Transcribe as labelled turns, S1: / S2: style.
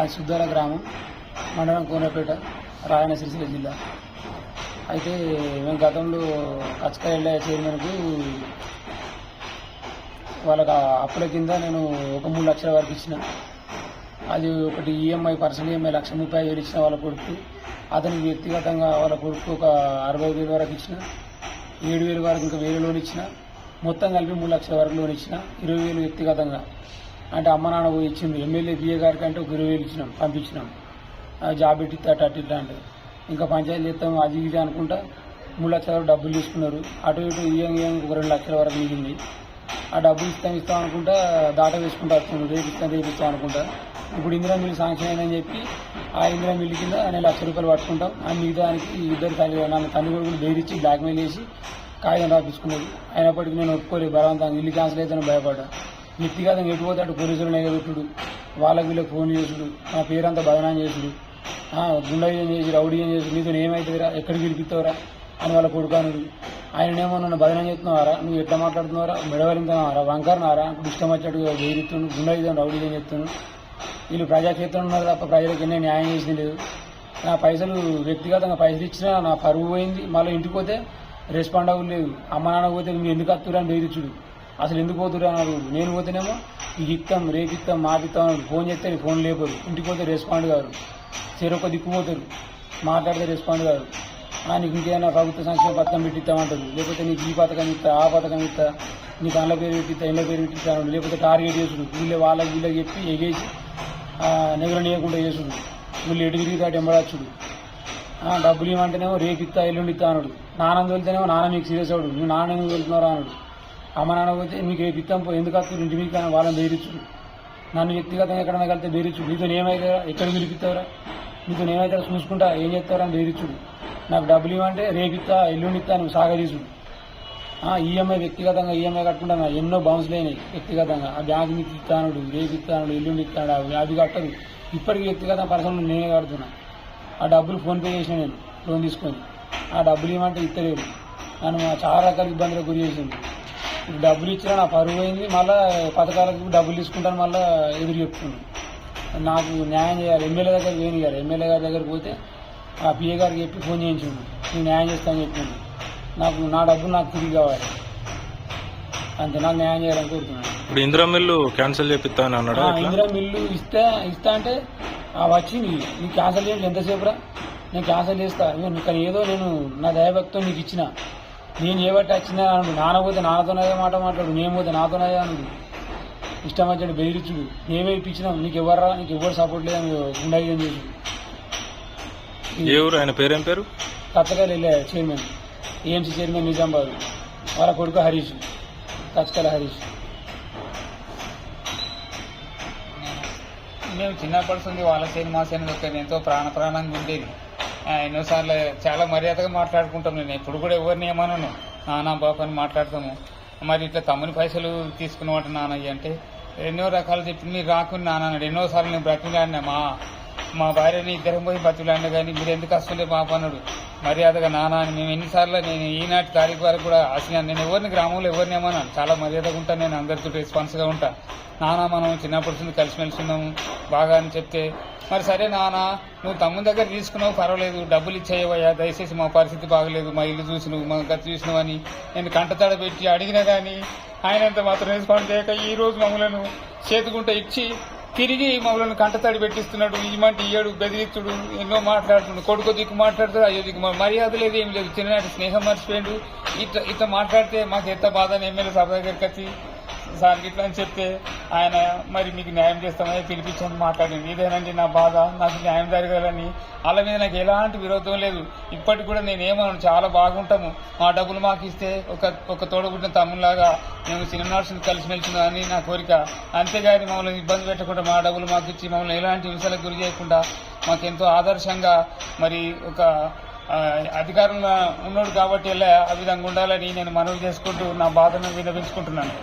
S1: మాది సుద్దాల గ్రామం మండలం కోనపేట రాయన సిరిసిల్ల జిల్లా. అయితే మేము గతంలో కచ్చకాయల చైర్మన్కు వాళ్ళకి అప్పుల కింద నేను ఒక మూడు లక్షల వరకు ఇచ్చిన. అది ఒకటి ఈఎంఐ పర్సనల్ ఈఎంఐ లక్ష ముప్పై వేలు ఇచ్చిన వాళ్ళ కొడుకు. అతనికి వ్యక్తిగతంగా వాళ్ళ కొడుకు ఒక అరవై వేలు వరకు ఇచ్చిన. ఏడు వేలు వరకు ఇంకా వేలు లోన్ ఇచ్చిన. మొత్తం కలిపి మూడు లక్షల వరకు లోన్ ఇచ్చిన. ఇరవై వేలు వ్యక్తిగతంగా. అంటే అమ్మ నాన్న పోయి ఇచ్చింది. ఎమ్మెల్యే బిఏ గారికి అంటే ఒక ఇరవై వేలు ఇచ్చినాం పంపించినాం. ఆ జాబ్ పెట్టి అటు అటు ఇట్లా అంటే ఇంకా పంచాయతీ చేస్తాం అది ఇది అనుకుంటా మూడు లక్షల వరకు డబ్బులు తీసుకున్నారు. అటు ఇటు ఇయ్యం ఇయ్యం ఒక రెండు లక్షల వరకు మిగింది ఆ డబ్బులు ఇస్తాం ఇస్తాం అనుకుంటా దాట వేసుకుంటా వస్తున్నాడు రేపు ఇస్తాం రేపు ఇస్తాం అనుకుంటా. ఇప్పుడు ఇందిరా మిల్లు శాంక్షన్ అయిందని చెప్పి ఆ ఇందిరా మిల్లు కింద నేను లక్ష రూపాయలు పట్టుకుంటాం. ఆ మిగతానికి ఇద్దరు తల్లి నాన్న తల్లి కొడుకులు బెదిరించి బ్లాక్మెయిల్ చేసి కాగితం రాపించుకున్నారు. అయినప్పటికీ నేను ఒప్పుకోలేదు బలవంతంగా. ఇల్లు క్యాన్సిల్ అవుతాను భయపడ్డా. వ్యక్తిగతంగా ఎటు పోతాడు పోలీసులు నెగబెట్టుడు వాళ్ళకి వీళ్ళకి ఫోన్ చేసుడు. నా పేరంతా బదనాం చేసుడు. గుండయ్యం చేసి రౌడీయం చేసి నీతో ఏమవుతుందిరా ఎక్కడికి పిలిపిస్తావురా? అని వాళ్ళ కొడుకానుడు ఆయననేమో నన్ను బదనం చెప్తున్నావారా నువ్వు ఎట్లా మాట్లాడుతున్నారా మెడవలింటున్నారా వంకరనారా ఇప్పుడు ఇష్టం వచ్చాడు వేరుతున్నాను గుండయ్యం రౌడీయం చెప్తున్నాను వీళ్ళు ప్రజాక్షేత్రం ఉన్నారు తప్ప ప్రజలకు ఎన్నో న్యాయం చేసింది లేదు. నా పైసలు వ్యక్తిగతంగా పైసలు ఇచ్చినా నా పరువు పోయింది. మళ్ళీ ఇంటికి పోతే రెస్పాండ్ అవ్వలేదు అమ్మ నాన్న పోతే నువ్వు ఎందుకు అత్తురా అని బెదిరించుడు. అసలు ఎందుకు పోతురు అన్నారు? నేను పోతేనేమో ఇది ఇస్తాం రేపు ఇస్తాం మాపిస్తాం ఫోన్ చేస్తే ఫోన్ లేపరు. ఇంటికి పోతే రెస్పాండ్ కాదు. చెరొక దిక్కు పోతారు మాట్లాడితే రెస్పాండ్ కాదు. ఆ, నీకు ఇంకేమైనా ప్రభుత్వ సంక్షేమ పథకం పెట్టిస్తామంటారు. లేకపోతే నీకు ఈ పథకం ఇస్తా ఆ పథకం ఇస్తా నీకు అండ్ల పేరు పెట్టిస్తా ఇంట్లో పేరు పెట్టిస్తాను లేకపోతే టార్గెట్ చేసుడు వీళ్ళే వాళ్ళకి వీళ్ళకి చెప్పి ఎగేసి నెగలనీయకుండా చేసుడు వీళ్ళు ఎటు తిరిగి దాటి ఎంబడచ్చుడు డబ్బులు ఇవ్వమంటేనేమో రేపు ఇస్తా ఎల్లుండి ఇస్తా అన్నాడు. నాన్న వెళ్తేనేమో నాన్న మీకు సీరియస్ అవడు. నువ్వు నాన్న వెళ్తున్నారా అన్నాడు. అమ్మ నాన్న పోతే మీకు రేపు పో ఎందుకు వస్తుంది ఇంటి మీకు వాళ్ళని బెదిరించుడు నన్ను వ్యక్తిగతంగా ఎక్కడన్నా కలితే బెదిరించుడు నీతో ఏమైతే ఎక్కడ పిలిపిస్తావురా? నీతో ఏమైతే చూసుకుంటా ఏం చేస్తారా అని బెదిరించుడు నాకు డబ్బులు ఇవ్వంటే రేపు ఇస్తా ఎల్లుండి ఇస్తా నువ్వు సాగదీసుడు ఈఎంఐ వ్యక్తిగతంగా ఈఎంఐ కట్టుకుంటా నా ఎన్నో బౌన్స్ లేని వ్యక్తిగతంగా. ఆ బ్యాంక్ మీకు ఇస్తానుడు రేపు ఇస్తానుడు ఎల్లుండి ఇస్తాడు అది కట్టదు ఇప్పటికీ వ్యక్తిగత పర్సనల్ నేనే కడుతున్నా. ఆ డబ్బులు ఫోన్పే చేసిన నేను లోన్ తీసుకొని. ఆ డబ్బులు ఇవ్వమంటే ఇస్తలేదు నన్ను చాలా రకాల ఇబ్బందులకు గురి చేసింది డబ్బులు ఇచ్చినా నా పరువు పోయింది. మళ్ళీ పథకాలకు డబ్బులు తీసుకుంటాను మళ్ళీ ఎదురు చెప్తున్నాను నాకు న్యాయం చేయాలి. ఎమ్మెల్యే దగ్గర వేణి గారు ఎమ్మెల్యే గారి దగ్గరికి పోతే ఆ పిఏ గారికి చెప్పి ఫోన్ చేయించిండు. నేను న్యాయం చేస్తానని చెప్పిండు నాకు నా డబ్బులు నాకు తిరిగి కావాలి. అంతే. నాకు న్యాయం చేయాలని కోరుతున్నాను.
S2: ఇప్పుడు ఇందిరా మిల్లు క్యాన్సిల్ చేపిస్తా అని అన్నాడు
S1: ఇందిరా మిల్లు ఇస్తే ఇస్తా అంటే ఆ వచ్చింది. నీకు క్యాన్సల్ చేయండి ఎంతసేపురా? నేను క్యాన్సల్ చేస్తా. ఇగో నీకు కానీ ఏదో నేను నా దయభక్తం నీకు ఇచ్చిన నేను చేయబట్టి వచ్చిందా అన్నాడు నాన్న పోతే నాన్నతోనే మాట మాట్లాడు నేను పోతే నాతోనే అన్నాడు. ఇష్టం వచ్చాడు బెదిరించుడు. నేమే ఇప్పించినాం నీకు ఎవర్రా నీకు ఎవరు సపోర్ట్ లేదని గుండాయి చేసి
S2: ఏ ఊరు ఆయన పేరేం పేరు?
S1: కచ్చకాయలు వెళ్ళే చైర్మన్ ఏఎంసీ చైర్మన్ నిజామాబాద్ వాళ్ళ కొడుకు హరీష్ కచ్చకాయల హరీష్.
S3: మేము చిన్నప్పటి నుండి వాళ్ళ సేను మా ఎంతో ప్రాణ ప్రాణంగా ఉండేది. ఎన్నోసార్లు చాలా మర్యాదగా మాట్లాడుకుంటాం నేను. ఎప్పుడు కూడా ఎవరిని ఏమన్నాను నానా బాపు అని మాట్లాడతాము. మరి ఇట్లా తమ్ముని పైసలు తీసుకున్నమాట నాన్న అంటే ఎన్నో రకాలు చెప్పి మీరు రాకుండా నాన్న ఎన్నోసార్లు నేను బ్రతిలాడినా మా మా భార్యని ఇద్దరం పోయి బతులాడినా కానీ మీరు ఎందుకు వస్తుండే మా అన్నాడు. మర్యాదగా నాన్న అని మేము ఎన్నిసార్లు నేను ఈనాటి తారీఖు వరకు కూడా అసలు నేను ఎవరిని గ్రామంలో ఎవరిని ఏమన్నాను చాలా మర్యాదగా ఉంటాను నేను అందరితో రెస్పాన్స్గా ఉంటాను నానా మనం చిన్నప్పటి నుంచి కలిసిమెలిసి ఉన్నాము బాగా అని చెప్తే మరి సరే నానా నువ్వు తమ్ముని దగ్గర తీసుకున్నావు పర్వాలేదు డబ్బులు ఇచ్చేయవయ్యా దయచేసి మా పరిస్థితి బాగలేదు మా ఇల్లు చూసి నువ్వు మా గత చూసినావని అని నేను కంటతడ పెట్టి అడిగినా కానీ ఆయన ఎంత మాత్రం రెస్పాండ్ చేయక ఈ రోజు మమ్మలను చేతుకుంట ఇచ్చి తిరిగి మమ్మల్ని కంటతడి పెట్టిస్తున్నాడు ఇమంటే ఇయ్యడు బెదిరిస్తుడు ఎన్నో మాట్లాడుతున్నాడు కొడుకు దిక్కు మాట్లాడుతాడు అయ్యో దిక్కు మర్యాద లేదు ఏం లేదు. చిన్ననాటి స్నేహం మర్చిపోయాడు. ఇట్లా ఇట్లా మాట్లాడితే మాకు ఎంత బాధ అని ఎమ్మెల్యే సభ దగ్గరికి వచ్చి సార్ ఇట్లా అని చెప్తే ఆయన మరి మీకు న్యాయం చేస్తామని పిలిపించండి మాట్లాడింది ఇదేనండి నా బాధ నాకు న్యాయం జరగాలని వాళ్ళ మీద నాకు ఎలాంటి విరోధం లేదు. ఇప్పటికి కూడా నేను చాలా బాగుంటాము. మా డబ్బులు మాకు ఇస్తే ఒక ఒక తోడబుట్టిన తమ్ములాగా మేము చిన్ననాడు కలిసిమెలిసిన అని నా కోరిక. అంతేగాని మమ్మల్ని ఇబ్బంది పెట్టకుండా మా డబ్బులు మాకు ఇచ్చి మమ్మల్ని ఎలాంటి హింసలకు గురి చేయకుండా మాకెంతో ఆదర్శంగా మరి ఒక అధికారంలో ఉన్నాడు కాబట్టి ఇలా ఆ విధంగా ఉండాలని నేను మనవి చేసుకుంటూ నా బాధను వినిపించుకుంటున్నాను